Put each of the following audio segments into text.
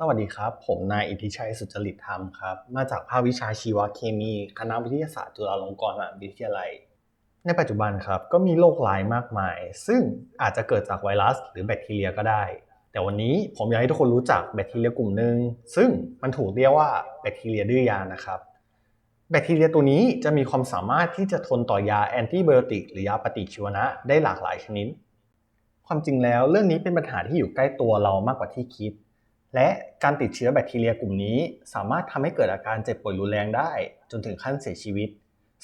สวัสดีครับ ผมนายอิทธิชัยสุจริตธรรมครับ มาจากภาควิชาชีวเคมี คณะวิทยาศาสตร์จุฬาลงกรณ์มหาวิทยาลัย ในปัจจุบันครับก็มีโรคร้ายมากมาย ซึ่งอาจจะเกิดจากไวรัส หรือแบคทีเรียก็ได้ แต่วันนี้ผมอยากให้ทุกคนรู้จักแบคทีเรียกลุ่มหนึ่งซึ่งมันถูกเรียกว่าแบคทีเรียดื้อยานะครับ แบคทีเรียตัวนี้จะมีความสามารถที่จะทนต่อยาแอนติไบโอติกหรือยาปฏิชีวนะได้หลากหลายชนิด ความจริงแล้วเรื่องนี้เป็นปัญหาที่อยู่ใกล้ตัวเรามากกว่าที่คิด และการติดเชื้อแบคทีเรียกลุ่มนี้ สามารถทำให้เกิดอาการเจ็บป่วยรุนแรงได้ จนถึงขั้นเสียชีวิต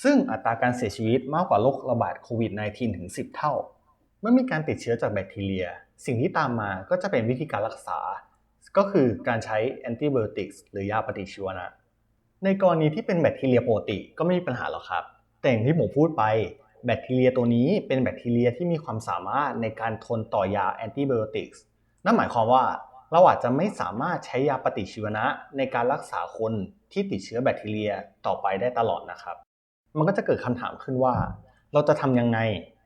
ซึ่งอัตราการเสียชีวิตมากกว่าโรคระบาดโควิด -19 ถึง 10 เท่า เมื่อมีการติดเชื้อจากแบคทีเรีย สิ่งที่ตามมาก็จะเป็นวิธีการรักษา ก็คือการใช้แอนติบโอติกส์หรือยาปฏิชีวนะ ในกรณีที่เป็นแบคทีเรียปกติก็ไม่มีปัญหาหรอกครับ แต่อย่างที่ผมพูดไปแบคทีเรียตัวนี้เป็นแบคทีเรียที่มีความสามารถในการทนต่อยาแอนติบโอติกส์นั่นหมายความว่า เราอาจจะไม่สามารถใช้ยาปฏิชีวนะในการรักษาคนที่ติดเชื้อแบคทีเรียต่อไปได้ตลอดนะครับ มันก็จะเกิดคำถามขึ้นว่า เราจะทำยังไง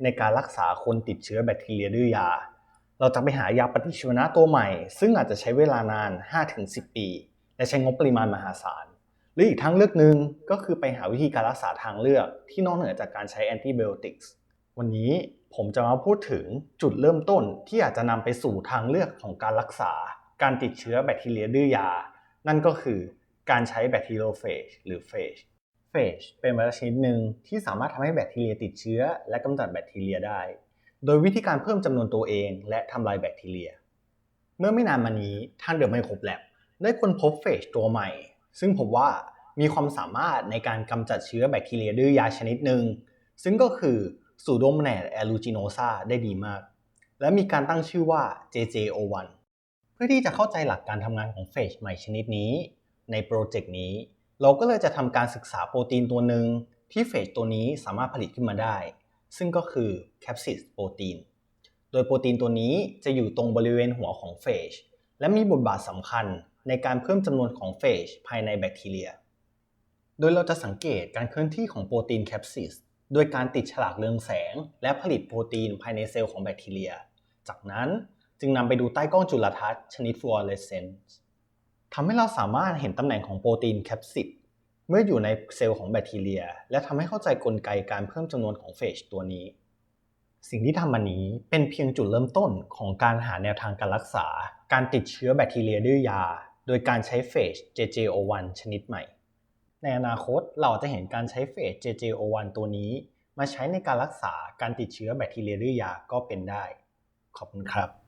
ในการรักษาคนติดเชื้อแบคทีเรียดื้อยา เราจะไปหายาปฏิชีวนะตัวใหม่ ซึ่งอาจจะใช้เวลานาน 5-10 ปี และใช้งบปริมาณมหาศาลหรืออีกทางเลือกหนึ่งก็คือไปหาวิธีการรักษาทางเลือกที่นอกเหนือจากการใช้แอนติไบโอติกส์วันนี้ผมจะมาพูดถึงจุดเริ่มต้นที่อาจจะนำไปสู่ทางเลือกของการรักษา การติดเชื้อแบคทีเรียดื้อยา นั่นก็คือการใช้แบคทีโรเฟจหรือเฟจเฟจเป็นไวรัสชนิดหนึ่งที่สามารถทำให้แบคทีเรียติดเชื้อ และกำจัดแบคทีเรียได้ โดยวิธีการเพิ่มจำนวนตัวเองและทำลายแบคทีเรีย เมื่อไม่นานมานี้ทางเดอะไมโครแลบได้ค้นพบเฟจตัวใหม่ ซึ่งผมว่ามีความสามารถในการกำจัดเชื้อแบคทีเรียดื้อยาชนิดหนึ่งซึ่งก็คือซูโดโมน s แอลูจิโนซาได้ดีมาก และมีการตั้งชื่อว่า JJO1 พื่อที่จะเข้าใจหลักการทำงานของเฟจใหม่ชนิดนี้ในโปรเจกต์นี้ เราก็เลยจะทำการศึกษาโปรตีนตัวหนึ่งที่เฟจตัวนี้สามารถผลิตขึ้นมาได้ ซึ่งก็คือแคปซิสโปรตีนโดยโปรตีนตัวนี้จะอยู่ตรงบริเวณหัวของเฟจและมีบทบาทสำคัญในการเพิ่มจำนวนของเฟจภายในแบคทีเรีย โดยเราจะสังเกตการเคลื่อนที่ของโปรตีนแคปซิสโดยการติดฉลากเรืองแสง และผลิตโปรตีนภายในเซลล์ของแบคทีเรีย จากนั้น จึงนำไปดูใต้กล้องจุลทรรศน์ชนิดฟลูออเรสเซนซ์ทำให้เราสามารถเห็นตำแหน่งของโปรตีนแคปซิดเมื่ออยู่ในเซลล์ของแบคทีเรีย และทำให้เข้าใจกลไกการเพิ่มจำนวนของเฟจตัวนี้ สิ่งที่ทำมานี้เป็นเพียงจุดเริ่มต้นของการหาแนวทางการรักษา การติดเชื้อแบคทีเรียดื้อยยา โดยการใช้เฟจ JJO1 ชนิดใหม่ ในอนาคตเราจะเห็นการใช้เฟจ JJO1 ตัวนี้ มาใช้ในการรักษาการติดเชื้อแบคทีเรียดื้อยาก็เป็นได้ ขอบคุณครับ